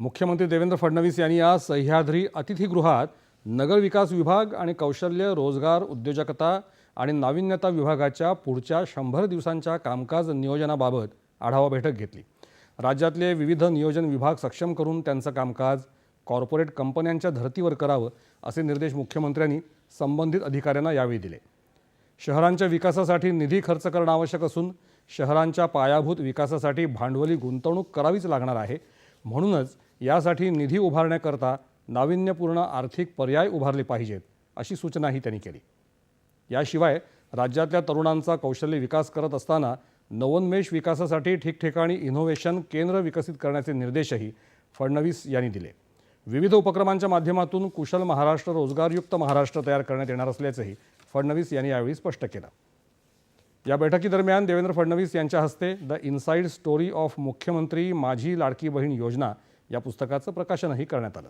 मुख्यमंत्री देवेंद्र फडणवीस यांनी आज सह्याद्री अतिथीगृहात नगरविकास विभाग आणि कौशल्य रोजगार उद्योजकता आणि नाविन्यता विभागाच्या पुढच्या शंभर दिवसांच्या कामकाज नियोजनाबाबत आढावा बैठक घेतली. राज्यातले विविध नियोजन विभाग सक्षम करून त्यांचं कामकाज कॉर्पोरेट कंपन्यांच्या धर्तीवर करावं असे निर्देश मुख्यमंत्र्यांनी संबंधित अधिकाऱ्यांना यावेळी दिले. शहरांच्या विकासासाठी निधी खर्च करणं आवश्यक असून शहरांच्या पायाभूत विकासासाठी भांडवली गुंतवणूक करावीच लागणार आहे म्हणूनच यासाठी निधी उभारण्याकरता नाविन्यपूर्ण आर्थिक पर्याय उभारले पाहिजेत अशी सूचनाही त्यांनी केली. याशिवाय राज्यातल्या तरुणांचा कौशल्य विकास करत असताना नवोन्मेष विकासासाठी ठिकठिकाणी इनोव्हेशन केंद्र विकसित करण्याचे निर्देशही फडणवीस यांनी दिले. विविध उपक्रमांच्या माध्यमातून कुशल महाराष्ट्र रोजगारयुक्त महाराष्ट्र तयार करण्यात येणार असल्याचंही फडणवीस यांनी यावेळी स्पष्ट केलं. या बैठकीदरम्यान देवेंद्र फडणवीस यांच्या हस्ते द इनसाइड स्टोरी ऑफ मुख्यमंत्री माझी लाडकी बहीण योजना या पुस्तकाचं प्रकाशनही करण्यात आलं.